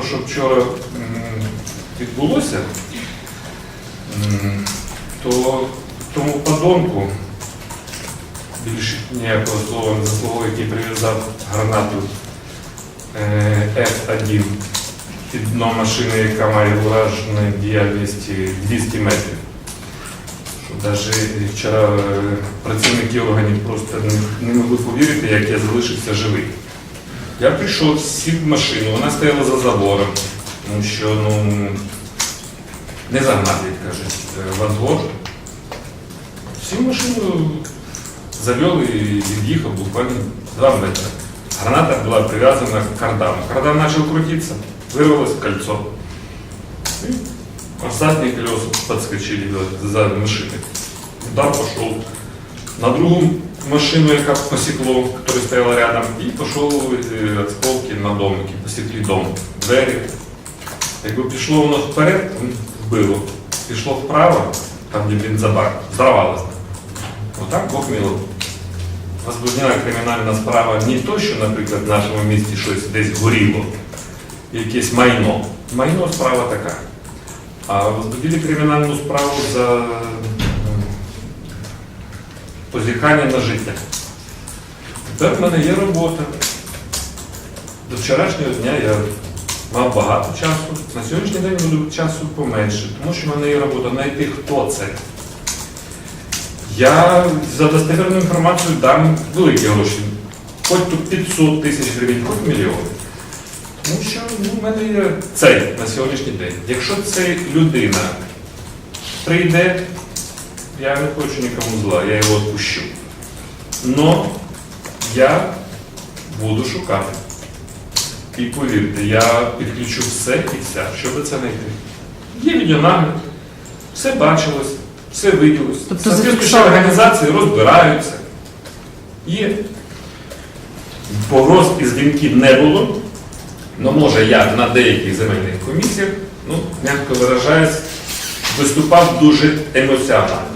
те, що вчора відбулося, то тому подонку більше ніякого слова не заслуговує, який прив'язав гранату е, F1 під дно машини, яка має ураженої діяльності 200 метрів. Навіть вчора е, працівники органів просто не могли повірити, як я залишився живий. Я прийшов, сів в машину, вона стояла за забором, тому що ну, не загнати, як кажуть, е, во двор. Сів в машину, завел і від'їхав буквально 2 метри. Граната була прив'язана к кардану. Кардан почав крутитися, вирвалось кольцо. И остатние колеса подскочили за машиной. Удар пошел на другу машину, яка посекло, которая стояла рядом, і пішов е, осколки на дом, які посекли дом, двері. Якби пішло воно вперед, вбило. Пішло вправо, там де бензобак, взорвалося. Отак Бог мило. Возбуднена кримінальна справа не то, що, наприклад, в нашому місті щось десь горіло, якесь майно. Майно справа така. А возбудили кримінальну справу за м, на життя. Тепер в мене є робота. До вчорашнього дня я мав багато часу. На сьогоднішній день буду часу поменше, тому що в мене є робота знайти, хто це. Я за достовірну інформацію дам великі гроші. Хоч тут 500 тисяч гривень, хоч мільйон. Тому що ну, в мене є цей на сьогоднішній день. Якщо ця людина прийде, я не хочу нікому зла, я його відпущу. Но я буду шукати. І повірте, я підключу все і вся, щоб це знайти. Є відеонагляд, все бачилось, все виділось. Тобто Соответствуючі організації розбираються. Є погроз і дзвінків не було. Ну, може, я на деяких земельних комісіях, ну, м'яко виражаюсь, виступав дуже емоціонально.